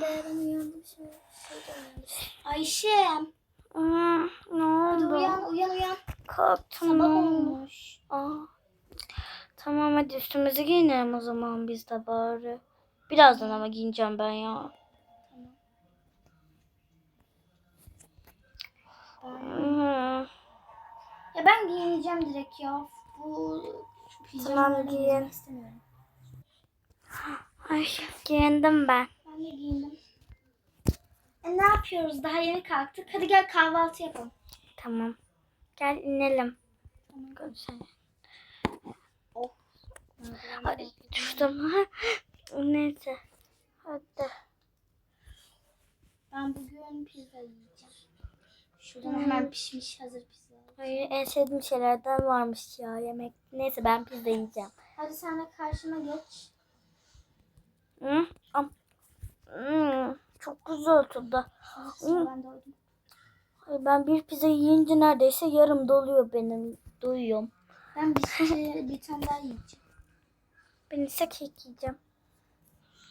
Ben uyandım şimdi. Ayşem. Aa, ne Hadi oldu? uyan uyan uyan. Kalktım. Sabah olmuş. Aa. Tamam hadi üstümüzü giyinelim o zaman biz de bari. Birazdan ama giyineceğim ben ya. Hmm. Ya ben giyineceğim direkt ya. Bu Tamam, giyin. istemiyorum. Ay giyindim ben. Ben de giyindim. E, ne yapıyoruz? Daha yeni kalktık. Hadi gel kahvaltı yapalım. Tamam. Gel inelim. Görüşelim. Oh. Ay düştüm. Neyse. Hadi. Ben bugün pizza yiyeceğim. Şuradan hemen pişmiş hazır pizza. Ay, en sevdiğim şeylerden varmış ya yemek. Neyse ben pizza yiyeceğim. Hadi sen de karşıma geç. Hı? Am. Hmm, çok güzel tadı. Sıra ben doydum. Ben bir pizza yiyince neredeyse yarım doluyor benim. Duyuyorum. Ben bir, şey- bir tane daha yiyeceğim. Ben ise kek yiyeceğim.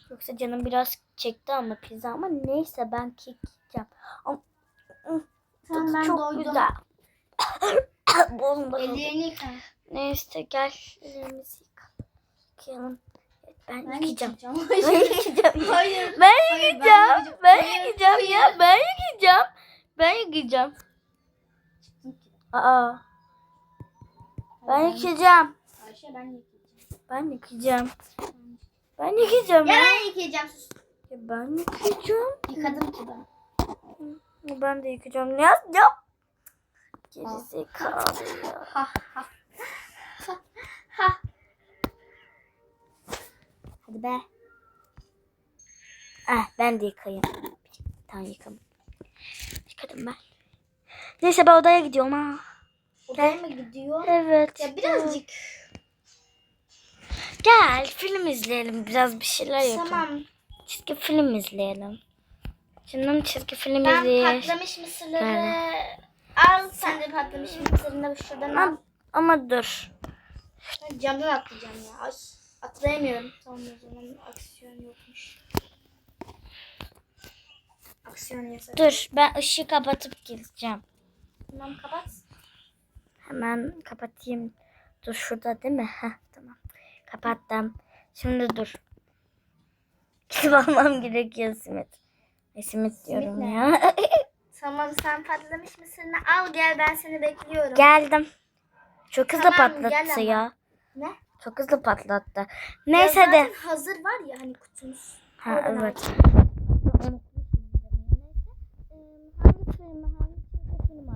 Yoksa canım biraz çekti ama pizza ama neyse ben kek yiyeceğim. Ama Tamam tadı ben çok doydum. güzel. Bomba. Ellerini yıka. Neyse gel yıka- yıkayalım. Ben, Ben yıkayacağım. Ben yıkayacağım. ya. Hayır. Ben yıkayacağım. Ben yıkayacağım ya. Ben yıkayacağım. Ben yıkayacağım. Aa. Ben yıkayacağım. Ayşe ben yıkayacağım. Ben yıkayacağım. Ben yıkayacağım Ya ben yıkayacağım sus. Ben yıkayacağım. Yıkadım ki ben. Ben de yıkayacağım. Ne yapacağım? Gerizekalı ya. Ha ha. Ha ha. Hadi be. Ah ben de yıkayayım. Tamam yıkadım. Yıkadım ben. Neyse ben odaya gidiyorum ha. Odaya mı gidiyor? Evet. Ya birazcık. Gel film izleyelim. Biraz bir şeyler yapalım. Tamam. Çizgi film izleyelim. Canım çizgi film Ben izleyelim. patlamış mısırları Ben- al. Sen de patlamış mısırını şuradan al. Ama, dur. Ben camdan atlayacağım ya. Ay, atlayamıyorum. Tamam o zaman aksiyon yokmuş. Aksiyon yasak. Dur ben ışığı kapatıp geleceğim. Tamam kapat. Hemen kapatayım. Dur şurada değil mi? Heh, tamam. Kapattım. Şimdi dur. Gidip almam gerekiyor simit. E, simit diyorum ne? ya. Tamam sen patlamış mısırını al gel ben seni bekliyorum. Geldim. Çok hızlı Tamam, gel patlattı ama. ya. Ne? Çok hızlı patlattı. Ya Neyse zaten de. hazır var ya hani kutumuz. Ha Oradan al. evet. Hangi filmi hangi çizgi film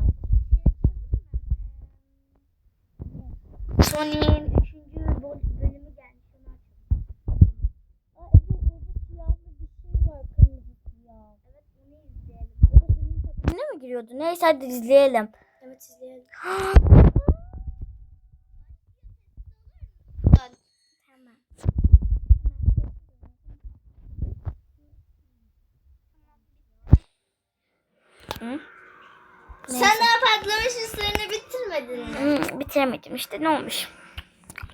Sony'in 3. bölümü gelmiş. Onu aç. Aa, evet orada siyahlı bir şey var kırmızı siyah. Evet bunu izleyelim. O da senin takımına mı giriyordu? Neyse hadi izleyelim. Evet izleyelim. Hı? Sen daha patlamış mısırını bitirmedin mi? Hmm, bitiremedim işte ne olmuş?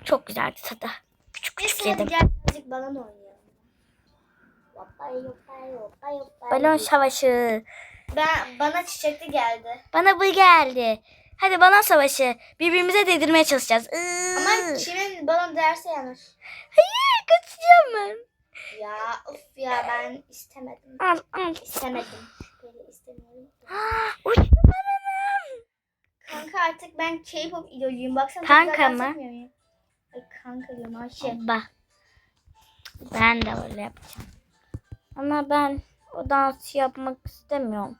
Çok güzeldi tadı. Küçük küçük hadi yedim. gel birazcık balon oynayalım. Balon savaşı. Ben, bana çiçekli geldi. Bana bu geldi. Hadi balon savaşı. Birbirimize değdirmeye çalışacağız. Iıı. Ama kimin balon derse yanar. Hayır kaçacağım ben. Ya of ya ben istemedim. Al al. İstemedim. Böyle istemiyorum. Uçtu balonum. Kanka artık ben K-pop idolüyüm. Baksana. Kanka mı? Ay kanka diyorum Ayşe. Bak. Ben de öyle yapacağım. Ama ben o dansı yapmak istemiyorum.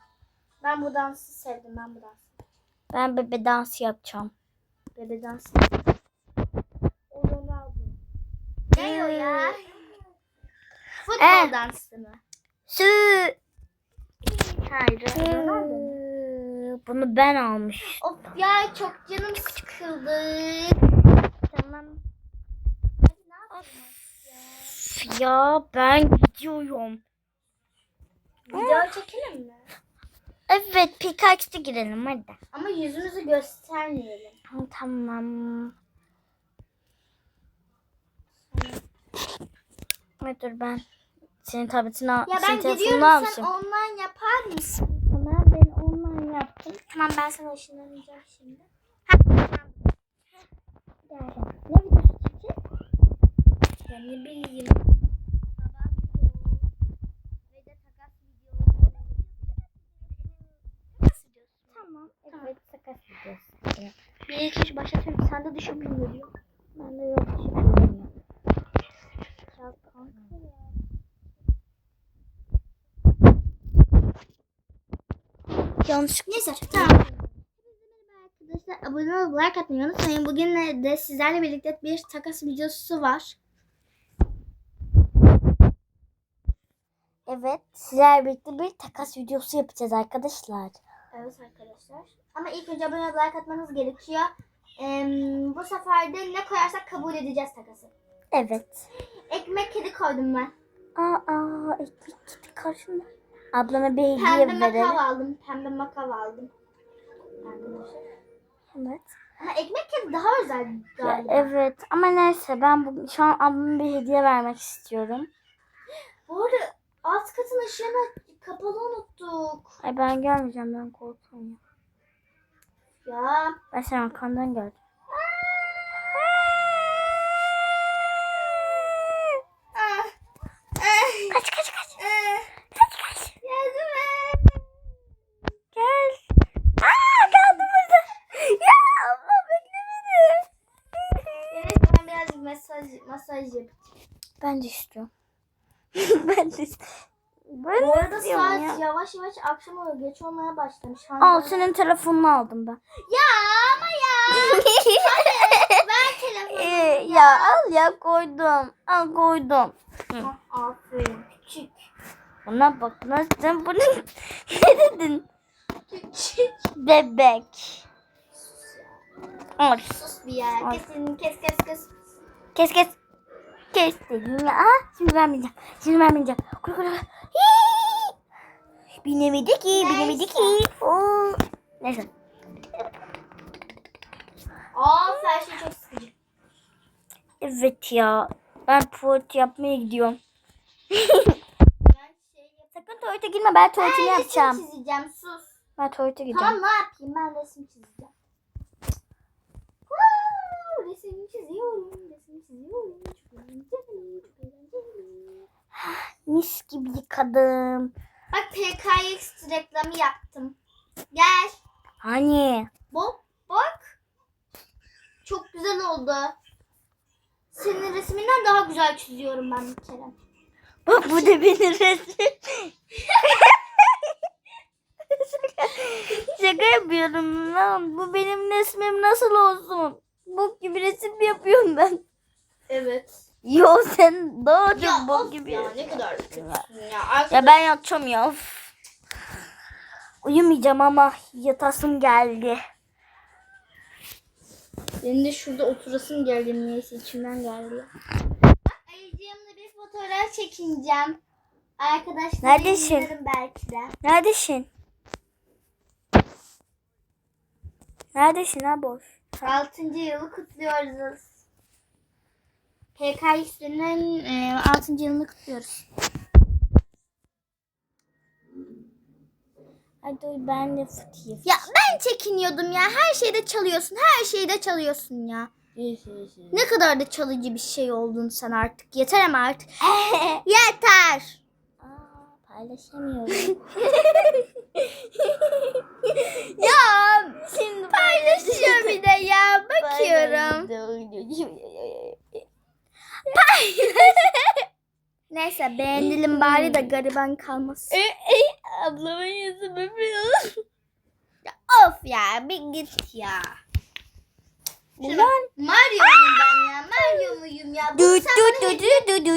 Ben bu dansı sevdim. Ben bu dansı. Ben bebe dansı yapacağım. Bebe dansı. O Ronaldo. Ne o ya? Futbol Eh. dansı mı? Su. Hayır. Ronaldo? Bunu ben almış. Of ya çok canım sıkıldı. Tamam. Ya ben gidiyorum. Video çekelim mi? Evet Pikachu'da girelim hadi. Ama yüzümüzü göstermeyelim. Tamam, Tamam. Evet dur ben senin tabletini al, Ya ben gidiyorum sen almışım. online yapar mısın? Tamam ben online yaptım. Tamam ben sana ışınlanacağım şimdi. Gel. Ne videosu çekeceğiz? Ya ne bileyim. Tamam. Evet sakat videosu. Bir üç başlatıyorum. Sen de düşün geliyor. Ben de yok şey bilmiyorum. Ya kanka ya. Yanlışlıkla. Neyse tamam. Arkadaşlar abone olup like atmayı unutmayın. Bugün de sizlerle birlikte bir takas videosu var. Evet sizlerle birlikte bir takas videosu yapacağız arkadaşlar. Evet arkadaşlar. Ama ilk önce abone olup like atmanız gerekiyor. Ee, bu sefer de ne koyarsak kabul edeceğiz takası. Evet. Ekmek kedi koydum ben. Aa, aa ekmek gibi karşımda. Ablama bir hediye Pembe verelim. makav aldım. Pembe makav aldım. Arkadaşlar. Evet. Ama ekmek kedi daha özel Ya, galiba. evet ama neyse ben bu, şu an ablama bir hediye vermek istiyorum. Bu arada alt katın ışığını kapalı unuttuk. Ay ben gelmeyeceğim ben korkuyorum. ya. Ben sen arkandan geldim. Ah. Ah. Kaç kaç kaç. Ah. Kaç kaç. Yardım et. Gel. Aa kaldım burada. Ya abla bekle beni. Evet ben birazcık masaj, masaj yapayım. Ben de istiyorum. ben de istiyorum. Ben Bu arada saat ya. yavaş yavaş akşam oluyor. Geç olmaya başlamış. Al Hangi- senin telefonunu aldım ben. Ya ama ya. Ver telefonu. Ee, ya al ya koydum. Al koydum. Ah, Aferin. Küçük. Buna bak lan sen bunu ne dedin? Küçük. Bebek. Al. Sus bir ya. Kesin kes kes kes. Kes kes. Kes dedim ya. Aa, şimdi vermeyeceğim. Şimdi vermeyeceğim. Koy koy koy. Binemedi ki. Binemedi ki. Oo. Neyse. Of her şey çok sıkıcı. Evet ya. Ben tuvalet yapmaya gidiyorum. Ben şey. Sakın tuvalete girme. Ben tuvaletimi Ben yapacağım. resim çizeceğim. Sus. Ben tuvalete gideceğim. Tamam ne yapayım ben resim çizeceğim. Wow, resim çiziyorum. Resim çiziyorum. Çok eğlenceli. Çok eğlenceli. Mis gibi yıkadım. Bak PKX reklamı yaptım. Gel. Hani? Bak. Bak. Çok güzel oldu. Senin resminden daha güzel çiziyorum ben bir kere. Bak bu da benim resmim. şaka, yapıyorum lan. Bu benim resmim nasıl olsun? Bok gibi resim yapıyorum ben. Evet. Yo sen daha çok Ya bok gibi. ya ne kadar kötüsün ya. Ya ben yatacağım ya. Of. Uyumayacağım ama yatasım geldi. Benim de şurada oturasım geldi niyeyse içimden geldi. Ayıcığımla bir fotoğraf çekineceğim. Arkadaşlar Neredesin? belki de. Neredesin? Neredesin ha boş? 6. yılı kutluyoruz. PKX'nin e, 6. yılını kutluyoruz. Hadi ben de fıtayım. Ya ben çekiniyordum ya. Her şeyde çalıyorsun. Her şeyde çalıyorsun ya. Ne kadar da çalıcı bir şey oldun sen artık. Yeter ama artık. Yeter. Aa, paylaşamıyorum. ya şimdi paylaşıyor bir de ya. Bakıyorum. Neyse beğenelim bari de gariban kalmasın. Ablamın yüzü bebeğim. Of ya bir git ya. Ulan. Mario'yum ben ya. Mario muyum ya? Bunu sen bana du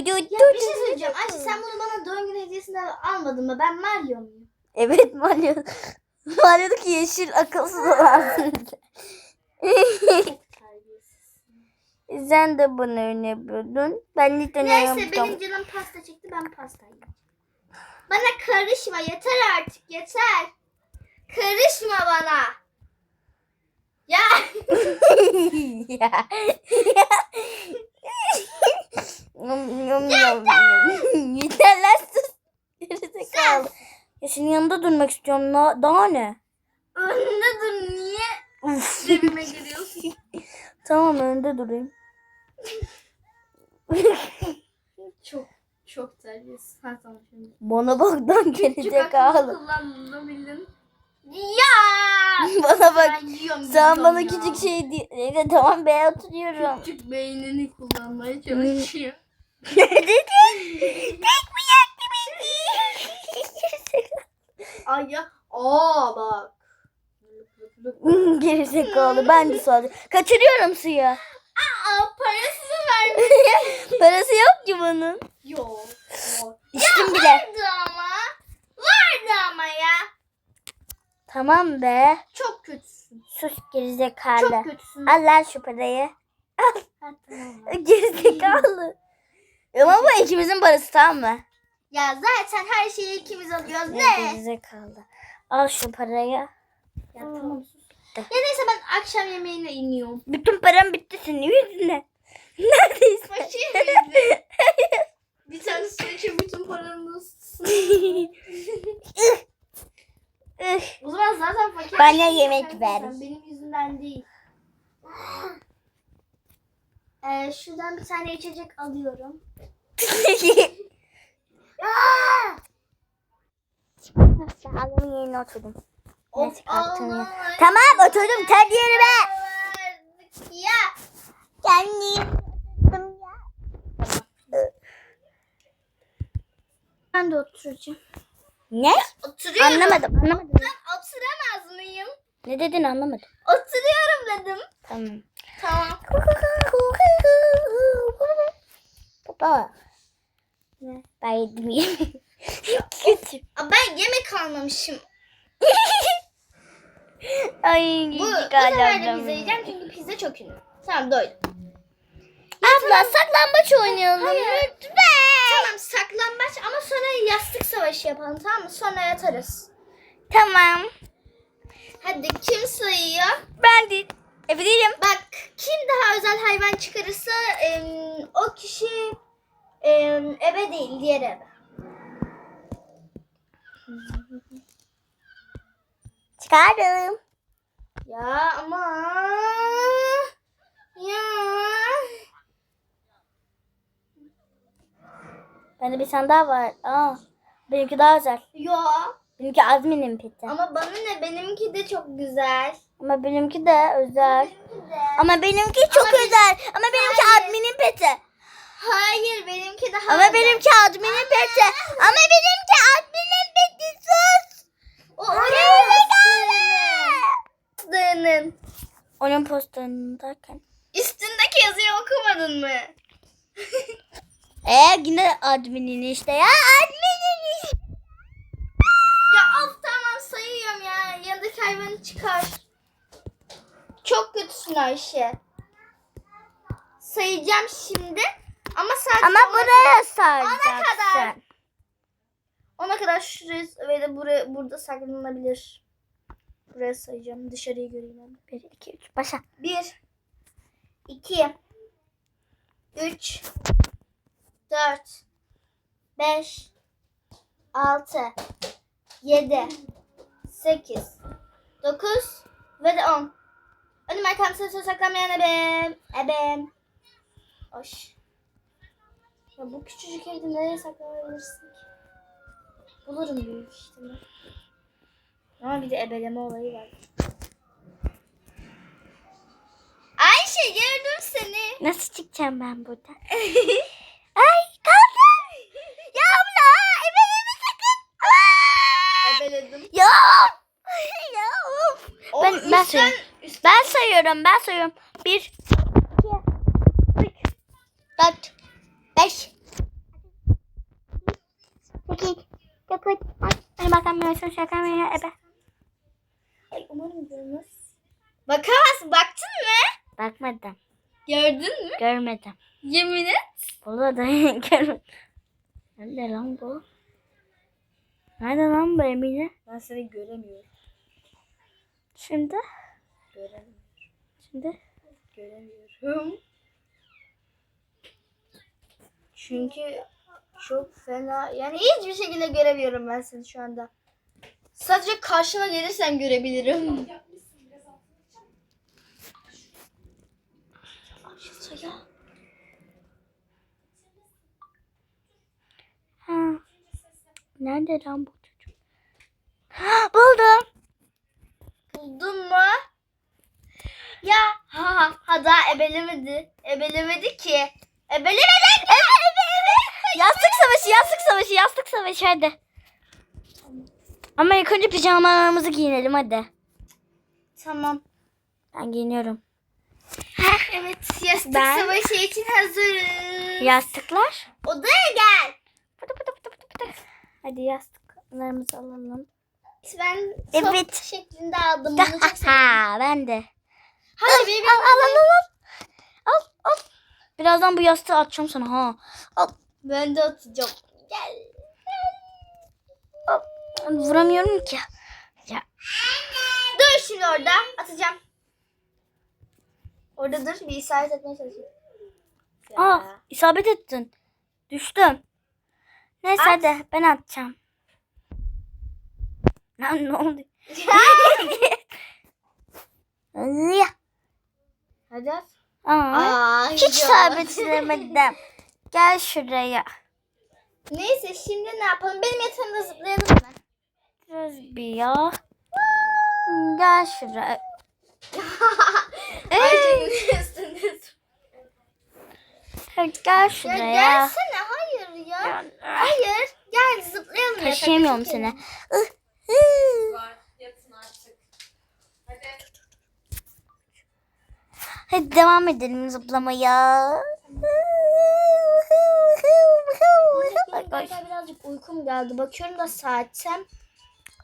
Ya bir şey söyleyeceğim. Ayşe sen bunu bana doğum günü hediyesinde almadın mı? Ben Mario muyum? Evet Mario. Mario'daki yeşil akılsız olan. Sen de bunu öyle yapıyordun. Ben de tane Neyse benim canım pasta çekti ben pasta yiyeceğim. Bana karışma yeter artık yeter. Karışma bana. Ya. ya. Yum, yum, yum. Yeter lan sus. Gerizekalı. Ya senin yanında durmak istiyorum. Na- Daha ne? Önünde dur niye Uf. dibime giriyorsun? tamam önde durayım. Çok çok terbiyesiz. Ha tamam şimdi. Aklını gerizekalı. kullandığını bildin. Ya. bana bak. Ben yiyorum, Sen gidiyorum bana ya. küçük şey diye. Tamam ben oturuyorum. Küçük beynini kullanmaya çalışıyor. ne dedin? Tek mi yaktı beni? Ay ya. Aa bak. Gerizekalı ben de soracağım. Kaçırıyorum suyu. Aa parasını vermiş. Parası yok ki bunun. Yok. yok. İçtim bile. Vardı ama. Vardı ama ya. Tamam be. Çok kötüsün. Sus gerizekalı. Çok kötüsün. Al lan şu parayı. Tamam. Gerizekalı. Ama bu ikimizin parası tamam mı? Ya zaten her şeyi ikimiz alıyoruz. Ne? Ne? Gerizekalı. Al şu parayı. Ya tamam sus. Ya neyse ben akşam yemeğine iniyorum. Bütün param bitti senin yüzünden. Neredeyse. Miydi? Bir tane su için bütün paranı. O zaman zaten fakir. Bana yemek ver. Benim yüzümden değil. Ee, şuradan bir tane içecek alıyorum. Adamın yerine oturdum. Ya. Tamam oturdum kendi yerime. Ya. Kendi oturdum ya. Ben de oturacağım. Ne? Oturuyorum. Anlamadım anlamadım. Ben oturamaz mıyım? Ne dedin anlamadım. Oturuyorum dedim. Tamam. Tamam. Baba. Ne? Ben yedim yemeği. Kötü. Aa, ben yemek almamışım. Ay Bu, bu sefer de pizza yiyeceğim çünkü pizza çok ünlü. Tamam doydum. Abla saklambaç oynayalım Hayır. lütfen. Tamam saklambaç ama sonra yastık savaşı yapalım tamam mı? Sonra yatarız. Tamam. Hadi kim sayıyor? Ben de Efe değilim. Bak kim daha özel hayvan çıkarırsa em, o kişi em, ebe değil diğer ebe. Çıkardım. Ya ama ya Bende bir tane daha var. Aa, benimki daha özel. ya Benimki Azmi'nin peti. ama bana ne benimki de çok güzel. Ama benimki de özel. Benimki de. Ama benimki çok Ama özel. Ama benimki Hayır. adminin peti. Hayır benimki daha Ama özel. benimki adminin peti. Ama benimki adminin peti sus. o Gerizekalı. Dığının. Onun posterını derken. Üstündeki yazıyı okumadın mı? Ee yine adminin işte ya. Adminin işte. Ya of tamam sayıyorum ya. Yanındaki hayvanı çıkar. Çok kötüsün Ayşe. Sayacağım şimdi. Ama sadece Ama ona buraya kadar. saracaksın. Ona kadar şuraya ve de buraya, burada saklanılabilir. Buraya sayacağım. Dışarıyı göreyim onu. 1, 2, 3 başla. 1 2 3 4 5 6 7 8 9 ve de 10 Önüm arkam sırası saklanmayan ebem. Ebem. Hoş. Ya bu küçücük evde nereye saklanabilirsin ki? Bulurum büyük ihtimal. Ama bir de ebeleme olayı var. Ayşe gördüm seni. Nasıl çıkacağım ben buradan? Ay kaldım. Ya abla eve sakın. Aa! Ebeledim. Ya. ya of. Ben, ben üstten- sayıyorum. Ben sayıyorum. Ben sayıyorum. 1 2 3 4 5 8 9 10 Hadi bakalım şaka mı ebe. Ay umarım görmez. Bakamazsın. Baktın mı? Bakmadım. Gördün mü? Görmedim. Yemin et. Burada da görmedim. Nerede lan bu? Nerede lan bu Emine? Ben seni göremiyorum. Şimdi. Göremiyorum. Şimdi. Göremiyorum. Çünkü çok fena. Yani hiçbir şekilde göremiyorum ben seni şu anda. Sadece karşıma gelirsen görebilirim. Ha. Nerede lan bu çocuk? Buldum. Buldun mu? Ya ha ha ha daha ebelemedi. Ebelemedi ki. Ebelemedi. Yastık savaşı, yastık savaşı, yastık savaşı hadi. Ama ilk önce pijamalarımızı giyinelim hadi. Tamam. Ben giyiniyorum. Evet yastık Ben- savaşı için hazırız. Yastıklar. Odaya gel. Pıtı pıtı pıtı pıtı pıtı. Hadi yastıklarımızı alalım. Ben Evet. top şeklinde aldım. Bunu çok seviyorum. Ha, ben de. Hadi bebeğim. Al al al al. Al al. Birazdan bu yastığı atacağım sana ha. Al. Ben de atacağım. Gel. Vuramıyorum ki. Ya. Dur şimdi orada. Atacağım. Orada dur. Bir isabet etmeye çalışıyorum. Aa, isabet ettin. Düştüm. Neyse At. hadi ben atacağım. Lan ne oldu? Ya. Hadi at. Aa, Aa, hiç edemedim. Gel şuraya. Neyse şimdi ne yapalım? Benim yatağımda zıplayalım? Biraz bir ya. Gel şuraya. Gel Ya gelsene. Hayır ya. Hayır. Gel zıplayalım. Taşıyamıyorum seni. Hadi devam edelim zıplamaya. Birazcık uykum geldi. Bakıyorum da saatem.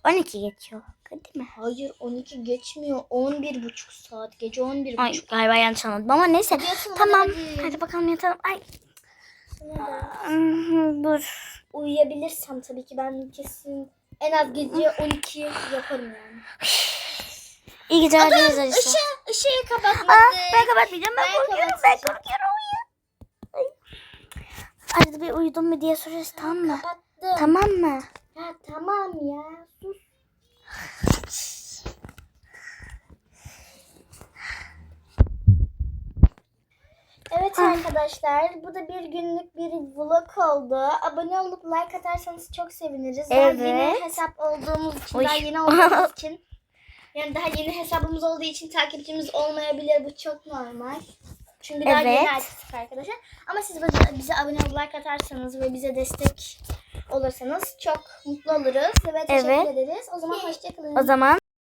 12 geçiyor. Hadi mi? Hayır 12 geçmiyor. 11 buçuk saat. Gece 11 Ay buçuk. galiba yanlış anladım ama neyse. Hadi yatalım, Tamam. hadi, hadi. Bakalım yatalım. Ay. Dur. Uyuyabilirsem tabii ki ben kesin en az gece 12 yaparım yani. İyi geceler Dur, dileriz Alisa. ışığı, ışığı kapatmadık. Aa, ben kapatmayacağım. Ben, Ben korkuyorum. Ben korkuyorum. Ay. Arada bir uyudun mu diye sorarız tamam mı? Kapattım. Tamam mı? Tamam ya. Sus. Evet arkadaşlar bu da bir günlük bir vlog oldu. Abone olup like atarsanız çok seviniriz. Daha Evet. yeni hesap olduğumuz için, Oy. daha yeni olduğumuz için yani daha yeni hesabımız olduğu için takipçimiz olmayabilir. Bu çok normal. Çünkü daha Evet. yeni açtık arkadaşlar. Ama siz bize abone olup like atarsanız ve bize destek olursanız çok mutlu oluruz ve teşekkür Evet. ederiz. O zaman hoşçakalın. O zaman